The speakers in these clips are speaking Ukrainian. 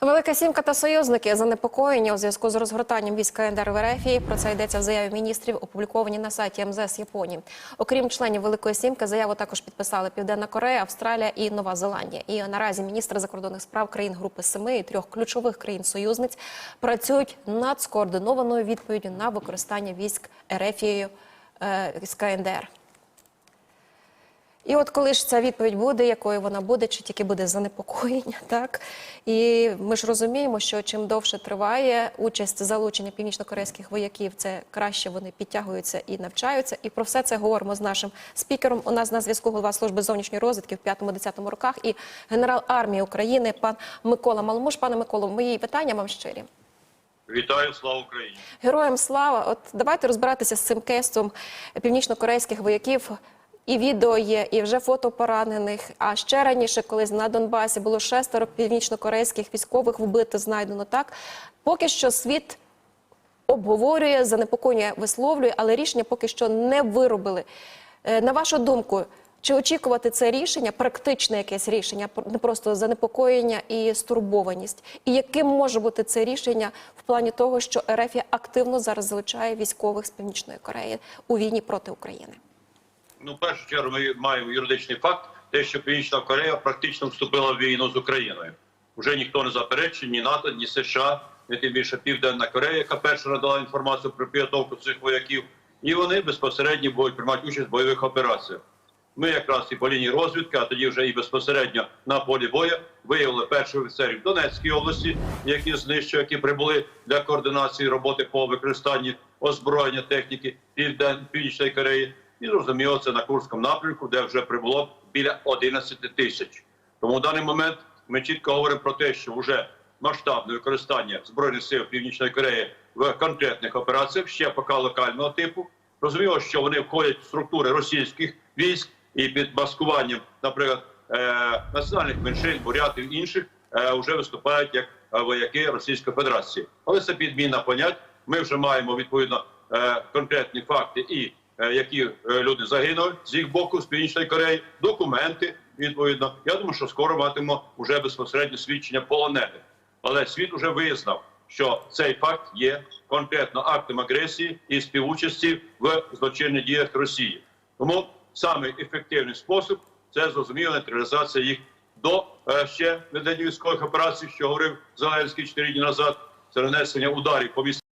Велика сімка та союзники занепокоєні у зв'язку з розгортанням військ КНДР в РФ. Про це йдеться в заяві міністрів, опубліковані на сайті МЗС Японії. Окрім членів Великої сімки, заяву також підписали Південна Корея, Австралія і Нова Зеландія. І наразі міністри закордонних справ країн групи семи і трьох ключових країн-союзниць працюють над скоординованою відповіддю на використання військ РФ е, з КНДР. І от коли ж ця відповідь буде, якою вона буде, чи тільки буде занепокоєння, так і ми ж розуміємо, що чим довше триває участь залучення північно-корейських вояків, це краще вони підтягуються і навчаються. І про все це говоримо з нашим спікером. У нас на зв'язку голова служби зовнішньої розвідки в 5-10 роках і генерал армії України, пан Микола Маломуш. Пане Миколо, мої питання вам щирі. Вітаю, слава Україні! Героям слава! От давайте розбиратися з цим кейсом північно-корейських вояків. І відео є, і вже фото поранених. А ще раніше, колись на Донбасі було шестеро північно-корейських військових вбито, знайдено так. Поки що світ обговорює, занепокоєння висловлює, але рішення поки що не виробили. Е, На вашу думку, чи очікувати це рішення, практичне якесь рішення, не просто занепокоєння і стурбованість? І яким може бути це рішення в плані того, що РФ активно зараз залучає військових з Північної Кореї у війні проти України? Ну, в першу чергу, ми маємо юридичний факт, те, що Північна Корея практично вступила в війну з Україною. Уже ніхто не заперечує, ні НАТО, ні США, ні тим більше Південна Корея, яка перша надала інформацію про підготовку цих вояків, і вони безпосередньо будуть приймати участь в бойових операціях. Ми якраз і по лінії розвідки, а тоді вже і безпосередньо на полі бою виявили перших офіцерів Донецької області, які знищили, які прибули для координації роботи по використанні озброєння техніки Півден Північної Кореї. І зрозуміло, це на Курському напрямку, де вже прибуло біля 11 тисяч. Тому в даний момент ми чітко говоримо про те, що вже масштабне використання збройних сил Північної Кореї в конкретних операціях ще поки локального типу. Розуміло, що вони входять в структури російських військ і під маскуванням, наприклад, е- національних меншин, бурятів інших е- вже виступають як е, вояки Російської Федерації. Але це підміна понять. Ми вже маємо відповідно конкретні факти і які е, люди загинули з їх боку з північної Кореї, документи відповідно. Я думаю, що скоро матимемо вже безпосередньо свідчення полонених. Але світ вже визнав, що цей факт є конкретно актом агресії і співучасті в злочинних діях Росії. Тому саме ефективний спосіб це зрозуміло нейтралізація їх до е, ще ведення військових операцій, що говорив Зеленський 4 дні назад. Це нанесення ударів по містах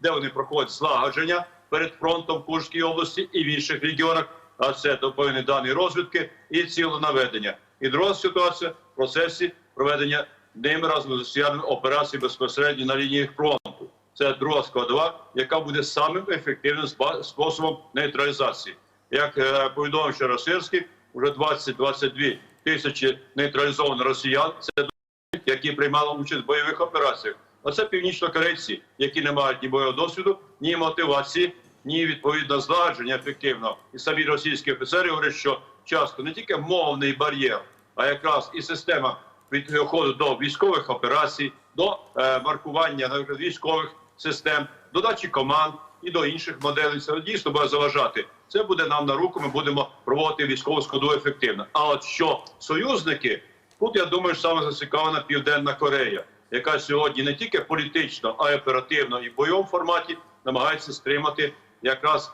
де вони проходять злагодження перед фронтом в Курській області і в інших регіонах. А це доповнені дані розвідки і ціленаведення. І друга ситуація в процесі проведення ними разом з росіянами операцій безпосередньо на лінії фронту. Це друга складова, яка буде самим ефективним способом нейтралізації. Як е, повідомив ще Росирський, вже 20-22 тисячі нейтралізованих росіян. Це які приймали участь в бойових операціях. А це північнокорейці, які не мають ні бойового досвіду, ні мотивації, ні відповідно злагодження ефективно. І самі російські офіцери говорять, що часто не тільки мовний бар'єр, а якраз і система підходу до військових операцій, до е, маркування наприклад, військових систем, до дачі команд і до інших моделей. Це дійсно буде заважати. Це буде нам на руку. Ми будемо проводити військову складу ефективно. А от що союзники Тут я думаю, саме зацікавлена Південна Корея, яка сьогодні не тільки політично, а й оперативно і в бойовому форматі намагається стримати якраз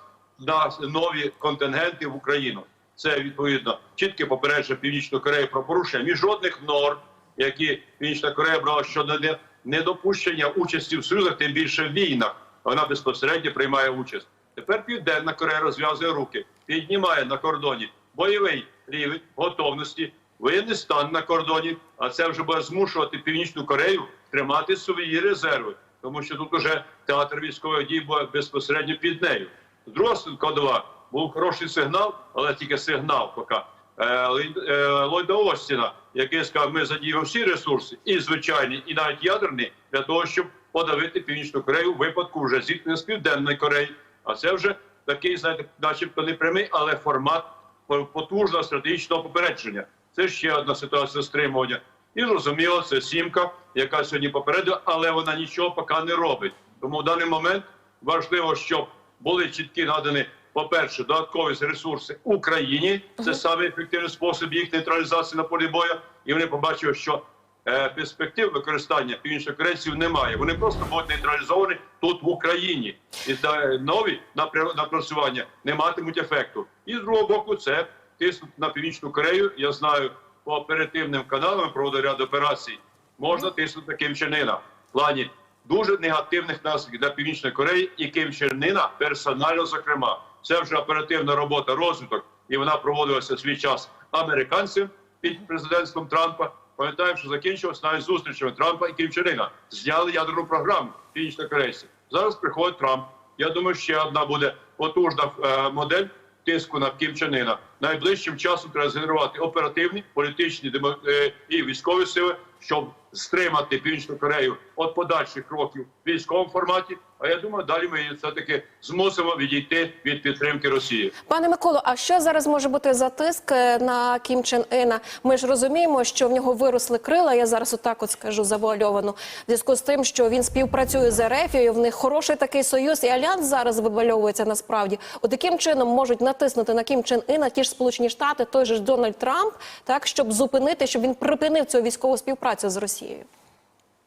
нові контингенти в Україну. Це відповідно чітке попередження Північної Кореї про порушення міжнародних норм, які Північна Корея брала щодо недопущення участі в союзах, тим більше в війнах. Вона безпосередньо приймає участь. Тепер Південна Корея розв'язує руки, піднімає на кордоні бойовий рівень готовності, воєнний стан на кордоні. А це вже буде змушувати Північну Корею тримати свої резерви, тому що тут уже театр військових дій буде безпосередньо під нею. Друга складова був хороший сигнал, але тільки сигнал поки. Е, е, Ллойда Остіна, який сказав, ми задіємо всі ресурси, і звичайні, і навіть ядерні, для того, щоб подавити Північну Корею у випадку вже зіткнення з Південної Кореї. А це вже такий, знаєте, начебто не прямий, але формат потужного стратегічного попередження. Це ще одна ситуація стримування. І зрозуміло, це сімка, яка сьогодні попередила, але вона нічого поки не робить. Тому в даний момент важливо, щоб були чіткі надані, по-перше, додаткові ресурси Україні. Це саме ефективний спосіб їх нейтралізації на полі бою. І вони побачили, що е, перспектив використання північнокорейців немає. Вони просто будуть нейтралізовані тут в Україні, і нові напря- напрацювання не матимуть ефекту. І з другого боку, це тиснути на північну Корею. Я знаю по оперативним каналам проводив ряд операцій. Можна тиснути на Ким Чен Ына в плані дуже негативних наслідків для Північної Кореї і Ким Чен Ына персонально, зокрема, це вже оперативна робота, розвиток, і вона проводилася в свій час американцем під президентством Трампа. Пам'ятаємо, що закінчилось навіть зустрічами Трампа і Кім Чен Ына. Зняли ядерну програму північнокорейців. Зараз приходить Трамп. Я думаю, ще одна буде потужна е, модель тиску на Кім. Найближчим часом треба згенерувати оперативні, політичні е, і військові сили, щоб стримати Північну Корею від подальших кроків в військовому форматі. А я думаю, далі ми її все-таки змусимо відійти від підтримки Росії. Пане Миколо, а що зараз може бути за тиск е, на Кім Чен Ына? Ми ж розуміємо, що в нього виросли крила. Я зараз отак от скажу завуальовано. В зв'язку з тим, що він співпрацює з РФ, в них хороший такий союз і альянс зараз вибальовується насправді. От яким чином можуть натиснути на Кім Чен Ына ті ж Сполучені Штати, той же ж Дональд Трамп, так щоб зупинити, щоб він припинив цю військову співпрацю з Росією.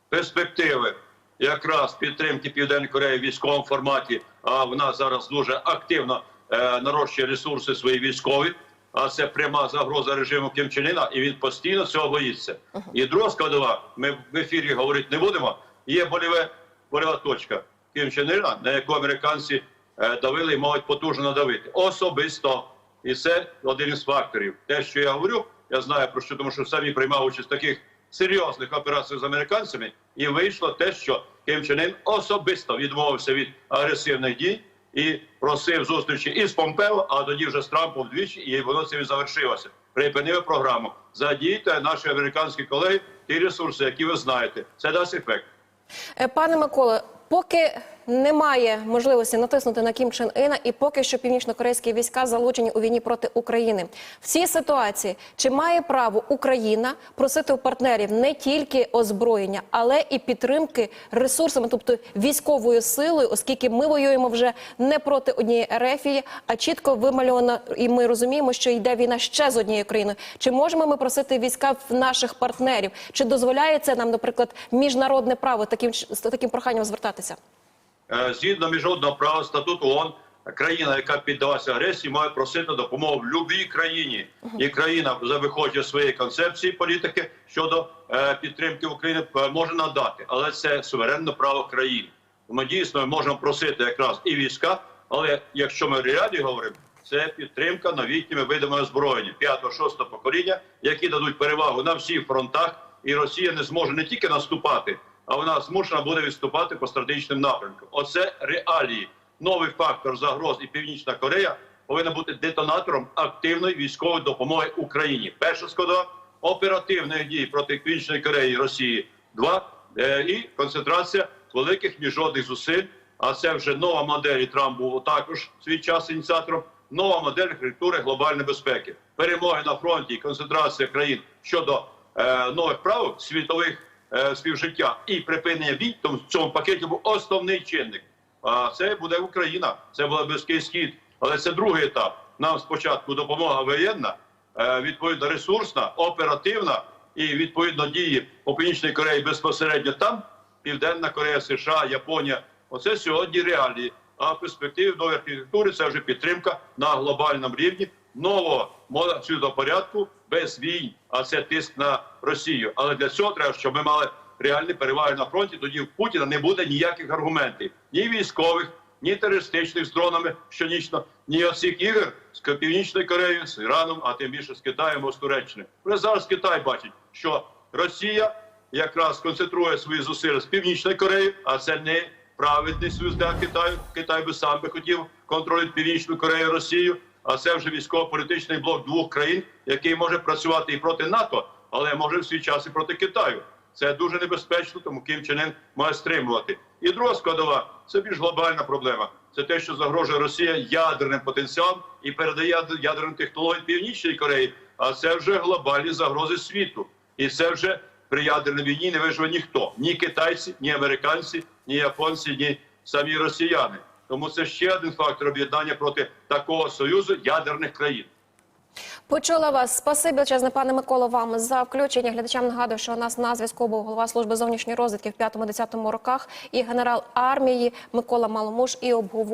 перспективи якраз підтримки Південної Кореї в військовому форматі. А вона зараз дуже активно е, нарощує ресурси свої військові. А це пряма загроза режиму Ким Чен Іна, і він постійно цього боїться. І друга складова, ми в ефірі говорити не будемо. Є боліве болева точка Ким Чен Іна, на яку американці е, давили і можуть потужно надавити особисто. І це один із факторів. Те, що я говорю, я знаю про що, тому що самі приймав участь в таких серйозних операцій з американцями, і вийшло те, що Ким Чен Ін особисто відмовився від агресивних дій і просив зустрічі із Помпео, а тоді вже з Трампом вдвічі, і воно цим і завершилося. Припинили програму. Задійте наші американські колеги ті ресурси, які ви знаєте. Це дасть ефект. Е, Пане Миколе. поки немає можливості натиснути на Кім Чен Іна, і поки що північно-корейські війська залучені у війні проти України. В цій ситуації чи має право Україна просити у партнерів не тільки озброєння, але і підтримки ресурсами, тобто військовою силою, оскільки ми воюємо вже не проти однієї ерефії, а чітко вимальовано, і ми розуміємо, що йде війна ще з однією країною. Чи можемо ми просити війська в наших партнерів? Чи дозволяє це нам, наприклад, міжнародне право таким таким проханням звертатися? Е, згідно міжнародного права статуту ООН, країна, яка піддалася агресії, має просити допомогу в будь-якій країні. І країна, за виходячи з своєї концепції політики щодо е, підтримки України, е, може надати, але це суверенне право країн. Ми дійсно можемо просити якраз і війська, але якщо ми реалі говоримо, це підтримка новітніми видами озброєння 5-6 покоління, які дадуть перевагу на всіх фронтах, і Росія не зможе не тільки наступати, а вона змушена буде відступати по стратегічним напрямкам. Оце реалії. Новий фактор загроз і Північна Корея повинна бути детонатором активної військової допомоги Україні. Перша складова оперативних дій проти Північної Кореї і Росії. Два е, і концентрація великих міжнародних зусиль. А це вже нова модель і Трамп був також свій час ініціатором. Нова модель архітектури глобальної безпеки, перемоги на фронті, і концентрація країн щодо е, нових правил світових співжиття і припинення війн, тому в цьому пакеті був основний чинник. А це буде Україна, це буде Близький Схід. Але це другий етап. Нам спочатку допомога воєнна, е, відповідно ресурсна, оперативна і відповідно дії по Північній Кореї безпосередньо там, Південна Корея, США, Японія. Оце сьогодні реалії. А в перспективі нової архітектури це вже підтримка на глобальному рівні нового мода світопорядку без війн, а це тиск на Росію. Але для цього треба, щоб ми мали реальні переваги на фронті. Тоді в Путіна не буде ніяких аргументів, ні військових, ні терористичних з дронами щонічно, ні оцих ігор з Північною Кореєю, з Іраном, а тим більше з Китаєм або з Туреччини. Вже зараз Китай бачить, що Росія якраз концентрує свої зусилля з Північної Кореї, а це не праведний союз для Китаю. Китай би сам би хотів контролювати Північну Корею, Росію. А це вже військово-політичний блок двох країн, який може працювати і проти НАТО, але може в свій час і проти Китаю. Це дуже небезпечно, тому Ким Чен Ін має стримувати. І друга складова це більш глобальна проблема. Це те, що загрожує Росія ядерним потенціалом і передає ядерним технологіям Північній Кореї. А це вже глобальні загрози світу. І це вже при ядерній війні не виживе ніхто: ні китайці, ні американці, ні японці, ні самі росіяни. Тому це ще один фактор об'єднання проти такого союзу ядерних країн. Почула вас. Спасибі величезне, пане Миколо, вам за включення. Глядачам нагадую, що у нас на зв'язку був голова служби зовнішньої розвідки в 5-10 роках і генерал армії Микола Маломуш і обговорює.